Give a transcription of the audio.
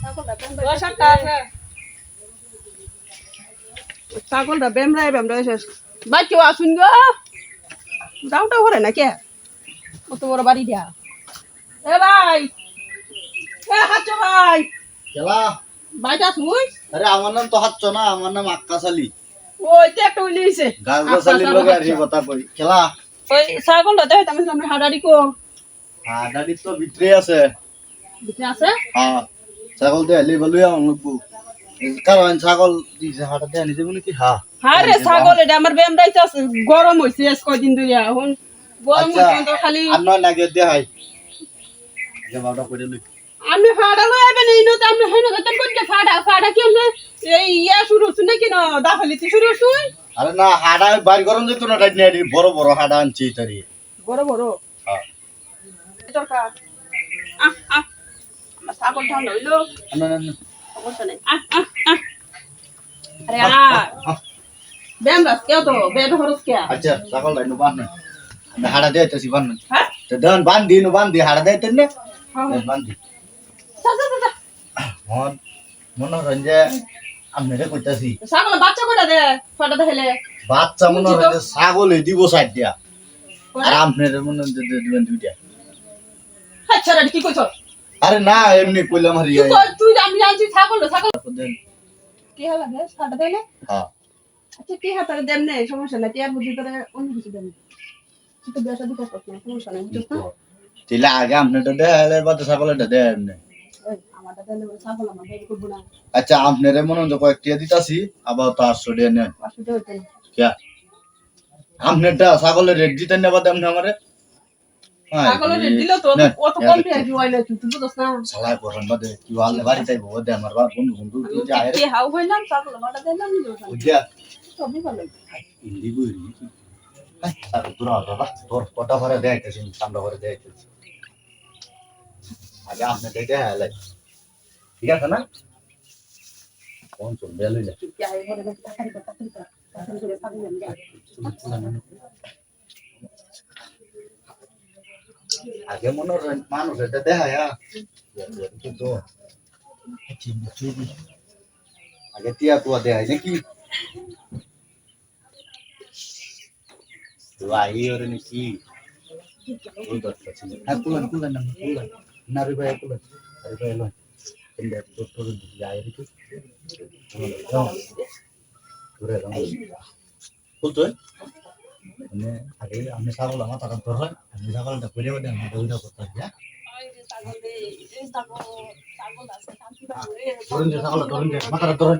ছাগলটা আটটা আছে। ছাগলটা বেমরাই বেমরাই শেষ ভাই কেউ আসুন গো। দাউটা ভরে না কে কত বড় বাড়ি দিয়া। এ ভাই! এ হাচ্ছ ভাই! খেলা বাইটা তুই আরে আমার নাম তো হাচ্ছ না আমার নাম আক্কাস আলী ওই তো একটা উইলে হইছে। গাছ গাছালির লগে আর কথা কই। খেলা? ওই ছাগলটা দেখে আমি আমরা হাডারি কো। হ্যাঁ তো ভিতরে আছে। ভিতরে আছে? হ্যাঁ ছাগল তো হেলি বলুই আমার লোক কারণ ছাগল দিছে হাটাতে আনি দেবো নাকি? হ্যাঁ। হ্যাঁ রে ছাগল এটা আমার বেমরাইতে আছে গরম হইছে আজ কয়দিন ধরে এখন গরম আচ্ছা হইছে তো খালি আর নাগে দিয়ে হাই। লই। আমি ফাড়া লই আইবেন এই নত আমি হেন কত কোনকে ফাড়া ফাড়া কি হলে এই ইয়া শুরু হচ্ছে নাকি না? দাফালিতে শুরু হচ্ছে আরে না হাডা বাড়ি গরম যেত না টাইট নিয়ে বড় বড় হাডা আনছি তারি বড় বড়? হ্যাঁ। দরকার। আহ আহ। আমার ছাগল ঠান্ডা হইল। না না না। সমস্যা নেই। আহ আহ আহ। আরে আ বেম রাস কেউ তো? বেদ হরস কে আচ্ছা ছাগল লাইন বান না হাডা দিয়ে তো বান হ্যাঁ? তো দেন বান দি বান দি হাডা দিয়ে তেন না? হ্যাঁ বান দি চা চা চা মন মনোরঞ্জে কইতাছি। ছাগল বাচ্চা কটা দে ফাটা দেখাইলে বাচ্চা মনে হয় যে ছাগল দিব সাইড দিয়া আর আপনার মনে হয় যে দিবেন দুইটা। আচ্ছা রে কি কইছ? আরে না এমনি কইলাম তুই তুই আমি জানছি ছাগল। ছাগল কি হবে রে? ফাটা দেখাইলে হ্যাঁ। আচ্ছা কি হাতারে দেন নেই সমস্যা নাই। টিয়ার বুদ্ধি করে অন্য কিছু দেন তুই তো বেসা দিতে পারছ সমস্যা নাই বুঝছিস না তিলা আগে আপনারটা ছাগলটা দেয় এমনি। আচ্ছা আপনারে মনে হয় যে কয়েকটা দিতাছি আবার তো আটশো দিয়ে নেন আপনারটা ছাগলের রেট দিতেন না বাদ আপনি আমারে দেখাইতেছি আগে আপনি দেখে ঠিক আছে না কোন চলবে লইলে কি আই ঘরে দেখি তাড়াতাড়ি কর তাড়াতাড়ি কর তাড়াতাড়ি করে ছাগল আমি যাই আগে মনে হয় মানুষ এটা দেখা কিন্তু আগে টিয়া তুয়া দেখায় নাকি আই ওরে নাকি হ্যাঁ কুলান কুলান না কুলান না রে ভাই কুলান আরে ভাই লয় এন্ডা তোর তোর যায় রে তুই তোরে রঙ বলতো মানে আগে আমি ছাগল আমার টাকা ধর হয় আমি ছাগলটা করে বলে আমি দৌড়া করতাম হ্যাঁ ছাগল ছাগল ছাগল আছে। রে ধরুন যে ছাগল ধরুন যে মাথাটা ধরুন